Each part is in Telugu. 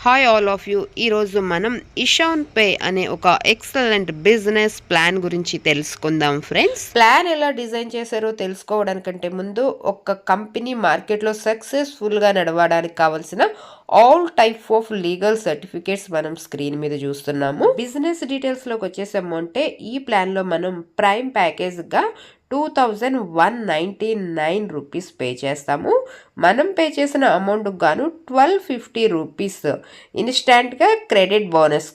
హాయ్ ఆల్ ఆఫ్ యూ ఈరోజు మనం ఇషాన్ పే అనే ఒక ఎక్సలెంట్ బిజినెస్ ప్లాన్ గురించి తెలుసుకుందాం ఫ్రెండ్స్ ప్లాన్ ఎలా డిజైన్ చేశారో తెలుసుకోవడానికంటే ముందు ఒక కంపెనీ మార్కెట్లో సక్సెస్ఫుల్గా నడవడానికి కావాల్సిన all type of legal certificates మనం స్క్రీన్ మీద చూస్తున్నాము. బిజినెస్ డీటెయిల్స్లోకి వచ్చేసాము అంటే ఈ ప్లాన్లో మనం prime ప్యాకేజ్గా two thousand one ninety nine rupees pay చేస్తాము. మనం పే చేసిన అమౌంట్ గాను ట్వెల్వ్ ఫిఫ్టీ రూపీస్ ఇన్స్టాంట్గా క్రెడిట్ బోనస్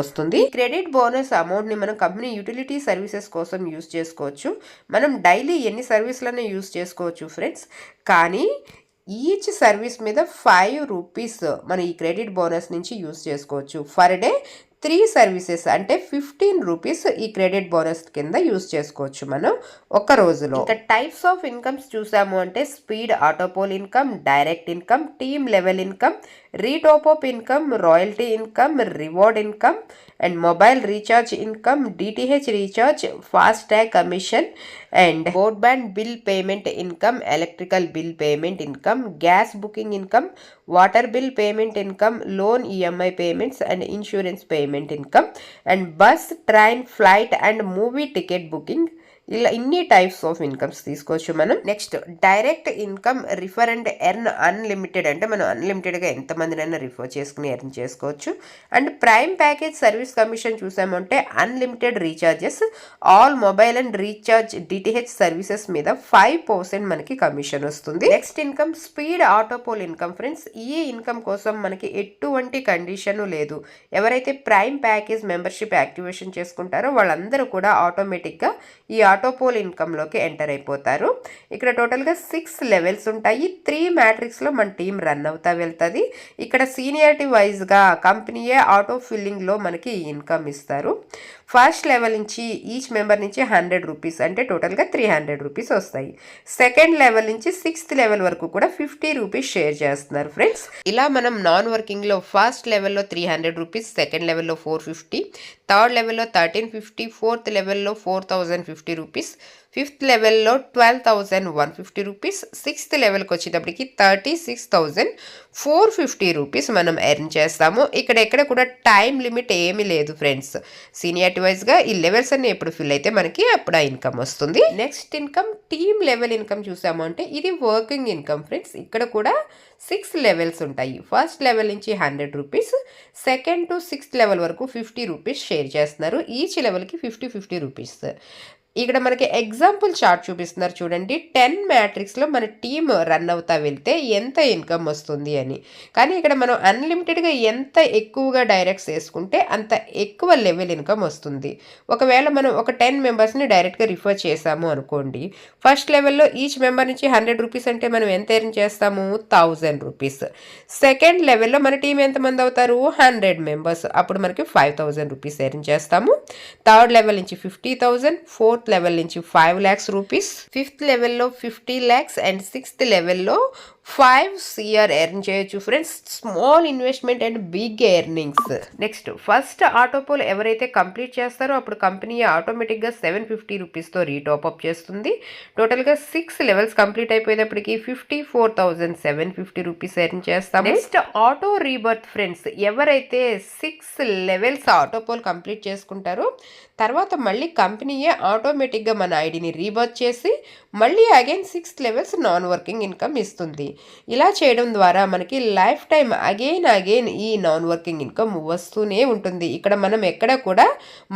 వస్తుంది. క్రెడిట్ బోనస్ అమౌంట్ని మనం కంపెనీ యూటిలిటీ సర్వీసెస్ కోసం యూస్ చేసుకోవచ్చు. మనం డైలీ ఎన్ని సర్వీస్లను యూస్ చేసుకోవచ్చు ఫ్రెండ్స్. కానీ ఈచ్ సర్వీస్ మీద ఫైవ్ రూపీస్ మనం ఈ క్రెడిట్ బోనస్ నుంచి యూస్ చేసుకోవచ్చు. ఫర్ డే త్రీ సర్వీసెస్ అంటే ఫిఫ్టీన్ రూపీస్ ఈ క్రెడిట్ బోనస్ కింద యూస్ చేసుకోవచ్చు మనం ఒక రోజులో. ఇంకా టైప్స్ ఆఫ్ ఇన్కమ్స్ చూసాము అంటే speed autopool income direct income team level income retop-up income, royalty income, reward income and mobile recharge income, DTH recharge, fast tag commission and broadband bill payment income, electrical bill payment income, gas booking income, water bill payment income, loan EMI payments and insurance payment income and bus, train, flight and movie ticket booking. ఇలా ఇన్ని టైప్స్ ఆఫ్ ఇన్కమ్స్ తీసుకోవచ్చు మనం. Next direct income refer and earn unlimited అంటే మనం అన్లిమిటెడ్గా ఎంతమందినైనా రిఫర్ చేసుకుని ఎర్న్ చేసుకోవచ్చు. And prime package service commission చూసామంటే unlimited recharges all mobile and recharge DTH services మీద ఫైవ్ పర్సెంట్ మనకి కమిషన్ వస్తుంది. Next income speed autopool income friends ఈ ఇన్కమ్ కోసం మనకి ఎటువంటి కండిషన్ లేదు. ఎవరైతే ప్రైమ్ ప్యాకేజ్ మెంబర్షిప్ యాక్టివేషన్ చేసుకుంటారో వాళ్ళందరూ కూడా ఆటోమేటిక్గా ఈ ఆటోపోల్ ఇన్కమ్లోకి ఎంటర్ అయిపోతారు. ఇక్కడ టోటల్గా సిక్స్ లెవెల్స్ ఉంటాయి. త్రీ మ్యాట్రిక్స్లో మన టీం రన్ అవుతా వెళ్తుంది. ఇక్కడ సీనియారిటీ వైజ్గా కంపెనీయే ఆటో ఫిల్లింగ్లో మనకి ఇన్కమ్ ఇస్తారు. ఫస్ట్ లెవెల్ నుంచి ఈచ్ మెంబర్ నుంచి హండ్రెడ్ రూపీస్ అంటే టోటల్గా త్రీ హండ్రెడ్ రూపీస్ వస్తాయి. సెకండ్ లెవెల్ నుంచి సిక్స్త్ లెవెల్ వరకు కూడా ఫిఫ్టీ రూపీస్ షేర్ చేస్తున్నారు ఫ్రెండ్స్. ఇలా మనం నాన్ వర్కింగ్లో ఫస్ట్ లెవెల్లో త్రీ హండ్రెడ్ రూపీస్ సెకండ్ లెవెల్లో ఫోర్ ఫిఫ్టీ థర్డ్ లెవెల్లో థర్టీన్ ఫిఫ్టీ ఫోర్త్ లెవెల్లో four thousand fifty rupees fifth లెవెల్లో twelve thousand one fifty rupees sixth లెవెల్కి వచ్చేటప్పటికి thirty six thousand four fifty rupees మనం ఎర్న్ చేస్తాము. ఇక్కడ ఎక్కడ కూడా టైం లిమిట్ ఏమీ లేదు ఫ్రెండ్స్. సీనియర్ వైజ్గా ఈ లెవెల్స్ అన్ని ఎప్పుడు ఫిల్ అయితే మనకి అప్పుడు ఆ ఇన్కమ్ వస్తుంది. Next income team level income చూసాము అంటే ఇది వర్కింగ్ ఇన్కమ్ ఫ్రెండ్స్. ఇక్కడ కూడా సిక్స్ లెవెల్స్ ఉంటాయి. ఫస్ట్ లెవెల్ నుంచి hundred rupees second to sixth level వరకు ఫిఫ్టీ రూపీస్ షేర్ చేస్తున్నారు. ఈచ్ లెవెల్కి ఫిఫ్టీ ఫిఫ్టీ రూపీస్. ఇక్కడ మనకి ఎగ్జాంపుల్ చార్ట్ చూపిస్తున్నారు చూడండి. టెన్ మ్యాట్రిక్స్లో మన టీమ్ రన్ అవుతా వెళ్తే ఎంత ఇన్కమ్ వస్తుంది అని. కానీ ఇక్కడ మనం అన్లిమిటెడ్గా ఎంత ఎక్కువగా డైరెక్ట్స్ వేసుకుంటే అంత ఎక్కువ లెవెల్ ఇన్కమ్ వస్తుంది. ఒకవేళ మనం ఒక టెన్ మెంబర్స్ని డైరెక్ట్గా రిఫర్ చేసాము అనుకోండి ఫస్ట్ లెవెల్లో ఈచ్ మెంబర్ నుంచి హండ్రెడ్ రూపీస్ అంటే మనం ఎంత ఎర్న్ చేస్తాము? థౌజండ్ రూపీస్ సెకండ్ లెవెల్లో మన టీం ఎంతమంది అవుతారు? హండ్రెడ్ మెంబర్స్ అప్పుడు మనకి ఫైవ్ థౌజండ్ రూపీస్ ఎర్న్ చేస్తాము. థర్డ్ లెవెల్ నుంచి ఫిఫ్టీ థౌజండ్ ఫోర్త్ లెవెల్ నుంచి ఫైవ్ ల్యాక్స్ రూపీస్ ఫిఫ్త్ లెవెల్లో ఫిఫ్టీ ల్యాక్స్ అండ్ సిక్స్త్ లెవెల్లో ఫైవ్ సిఆర్ ఎర్న్ చేయొచ్చు friends small investment and big earnings next first autopool ఎవరైతే కంప్లీట్ చేస్తారో అప్పుడు కంపెనీ ఆటోమేటిక్గా సెవెన్ ఫిఫ్టీ రూపీస్తో రీటాప్ అప్ చేస్తుంది. టోటల్గా six levels complete అయిపోయేటప్పటికి fifty four thousand seven fifty rupees earn చేస్తాం నెక్స్ట్ ఆటో రీబర్త్ ఫ్రెండ్స్ ఎవరైతే సిక్స్ లెవెల్స్ ఆటోపోల్ కంప్లీట్ చేసుకుంటారో తర్వాత మళ్ళీ కంపెనీయే ఆటోమేటిక్గా మన ఐడిని రీబర్త్ చేసి మళ్ళీ again sixth levels non working income ఇస్తుంది. ఇలా చేయడం ద్వారా మనకి లైఫ్ టైం అగైన్ అగైన్ ఈ నాన్ వర్కింగ్ ఇన్కమ్ వస్తూనే ఉంటుంది. ఇక్కడ మనం ఎక్కడ కూడా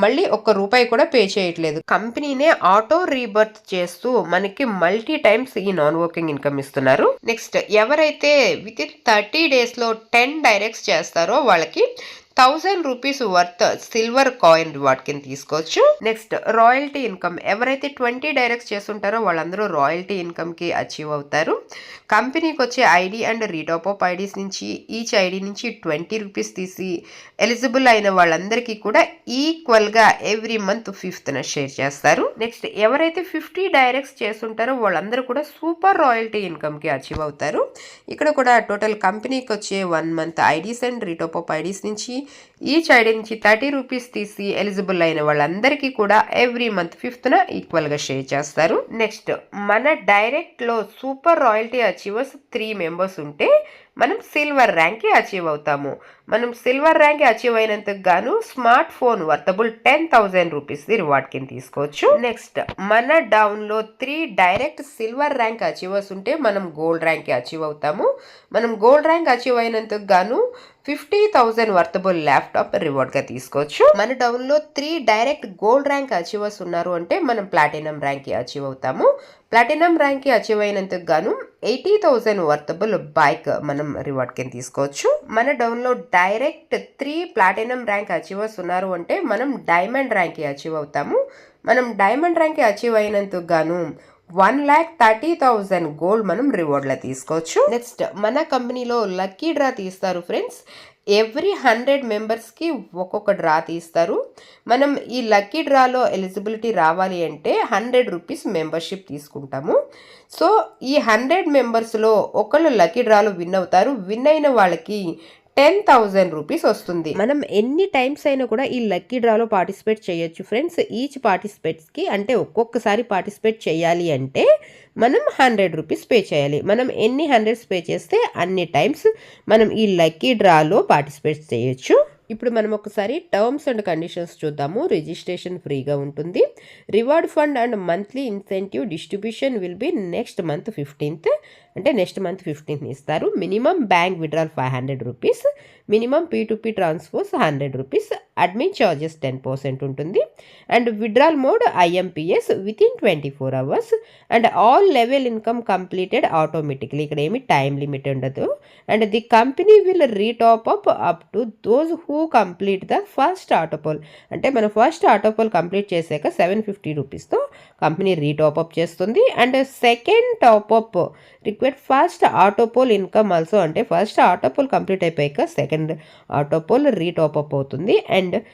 మళ్ళీ ఒక్క రూపాయి కూడా పే చేయట్లేదు. కంపెనీనే ఆటో రీబర్త్ చేస్తూ మనకి మల్టీ టైమ్స్ ఈ నాన్ వర్కింగ్ ఇన్కమ్ ఇస్తున్నారు. నెక్స్ట్ ఎవరైతే విత్ ఇన్ థర్టీ డేస్లో టెన్ డైరెక్ట్స్ చేస్తారో వాళ్ళకి thousand rupees worth silver coin reward కింద తీసుకోవచ్చు. నెక్స్ట్ రాయల్టీ ఇన్కమ్ ఎవరైతే ట్వంటీ డైరెక్ట్స్ చేస్తుంటారో వాళ్ళందరూ రాయల్టీ ఇన్కమ్కి అచీవ్ అవుతారు. కంపెనీకి వచ్చే ID and retop of IDs నుంచి ఈచ్ ఐడి నుంచి ట్వంటీ రూపీస్ తీసి ఎలిజిబుల్ అయిన వాళ్ళందరికీ కూడా ఈక్వల్గా ఎవ్రీ మంత్ ఫిఫ్త్న షేర్ చేస్తారు. నెక్స్ట్ ఎవరైతే ఫిఫ్టీ డైరెక్ట్స్ చేస్తుంటారో వాళ్ళందరూ కూడా సూపర్ రాయల్టీ ఇన్కమ్కి అచీవ్ అవుతారు. ఇక్కడ కూడా టోటల్ కంపెనీకి వచ్చే one month IDs and retop of IDs నుంచి ఈచ్ ఐడి నుంచి థర్టీ రూపీస్ తీసి ఎలిజిబుల్ అయిన వాళ్ళందరికీ కూడా ఎవ్రీ మంత్ ఫిఫ్త్న ఈక్వల్గా షేర్ చేస్తారు. నెక్స్ట్ మన డైరెక్ట్లో super royalty achievers three members ఉంటే మనం సిల్వర్ ర్యాంక్కి అచీవ్ అవుతాము. మనం సిల్వర్ ర్యాంక్ అచీవ్ అయినందుకు గాను smart phone worthable ten thousand rupees reward కింద తీసుకోవచ్చు. నెక్స్ట్ మన డౌన్లో three direct silver rank achievers ఉంటే మనం గోల్డ్ ర్యాంక్ అచీవ్ అవుతాము. మనం గోల్డ్ ర్యాంక్ అచీవ్ అయినందుకు గాను ఫిఫ్టీ థౌజండ్ వర్తబుల్ ల్యాప్టాప్ రివార్డ్గా తీసుకోవచ్చు. మన డౌన్లో three direct gold rank achievers ఉన్నారు అంటే మనం ప్లాటినం ర్యాంక్కి అచీవ్ అవుతాము. ప్లాటినం ర్యాంక్ అచీవ్ అయినందుకు గాను ఎయిటీ థౌజండ్ వర్తబుల్ బైక్ మనం రివార్డ్ కింద తీసుకోవచ్చు. మన డౌన్లో direct three platinum rank achievers ఉన్నారు అంటే మనం డైమండ్ ర్యాంక్కి అచీవ్ అవుతాము. మనం డైమండ్ ర్యాంక్కి అచీవ్ అయినందుకు గాను one lakh thirty thousand gold మనం రివార్డ్లో తీసుకోవచ్చు. నెక్స్ట్ మన కంపెనీలో లక్కీ డ్రా తీస్తారు ఫ్రెండ్స్. ఎవ్రీ హండ్రెడ్ మెంబర్స్కి ఒక్కొక్క డ్రా తీస్తారు. మనం ఈ లక్కీ డ్రాలో ఎలిజిబిలిటీ రావాలి అంటే హండ్రెడ్ రూపీస్ మెంబర్షిప్ తీసుకుంటాము. సో ఈ హండ్రెడ్ మెంబర్స్లో ఒకళ్ళు లక్కీ డ్రాలో విన్ అవుతారు. విన్ అయిన వాళ్ళకి టెన్ థౌజండ్ రూపీస్ వస్తుంది. మనం ఎన్ని టైమ్స్ అయినా కూడా ఈ లక్కీ డ్రాలో పార్టిసిపేట్ చేయొచ్చు. ఫ్రెండ్స్ ఈచ్ పార్టిసిపేట్స్కి అంటే ఒక్కొక్కసారి పార్టిసిపేట్ చేయాలి అంటే మనం హండ్రెడ్ రూపీస్ పే చేయాలి. మనం ఎన్ని హండ్రెడ్స్ పే చేస్తే అన్ని టైమ్స్ మనం ఈ లక్కీ డ్రాలో పార్టిసిపేట్ చేయొచ్చు. ఇప్పుడు మనం ఒకసారి టర్మ్స్ అండ్ కండిషన్స్ చూద్దాము. రిజిస్ట్రేషన్ ఫ్రీగా ఉంటుంది. Reward fund and monthly incentive distribution will be next month fifteenth అంటే నెక్స్ట్ మంత్ ఫిఫ్టీన్త్ ఇస్తారు. Minimum bank withdrawal five hundred rupees minimum P to P transfers hundred rupees admin charges ten percent ఉంటుంది. And withdrawal mode IMPS within twenty four hours and all level income completed automatically. ఇక్కడ ఏమి టైం లిమిట్ ఉండదు. And the company will retop up up to those who complete the first autopool. అంటే మనం ఫస్ట్ ఆటోపోల్ కంప్లీట్ చేశాక సెవెన్ ఫిఫ్టీ రూపీస్తో కంపెనీ రీటాప్ అప్ చేస్తుంది. And second top up required first autopool income also. అంటే ఫస్ట్ ఆటోపోల్ కంప్లీట్ అయిపోయాక సెకండ్ ఆటోపోల్ రీటాప్అప్ అవుతుంది. And and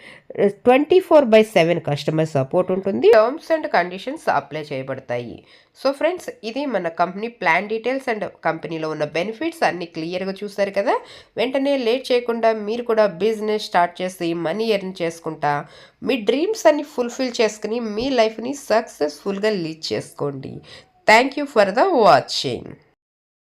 twenty four by seven customer support ఉంటుంది. టర్మ్స్ అండ్ కండిషన్స్ అప్లై చేయబడతాయి. సో ఫ్రెండ్స్ ఇది మన కంపెనీ ప్లాన్ డీటెయిల్స్ అండ్ కంపెనీలో ఉన్న బెనిఫిట్స్ అన్ని క్లియర్గా చూస్తారు కదా? వెంటనే లేట్ చేయకుండా మీరు కూడా బిజినెస్ స్టార్ట్ చేసి మనీ ఎర్న్ చేసుకుంటా. మీ డ్రీమ్స్ అన్ని ఫుల్ఫిల్ చేసుకుని మీ లైఫ్ని సక్సెస్ఫుల్గా లీడ్ చేసుకోండి. Thank you for the watching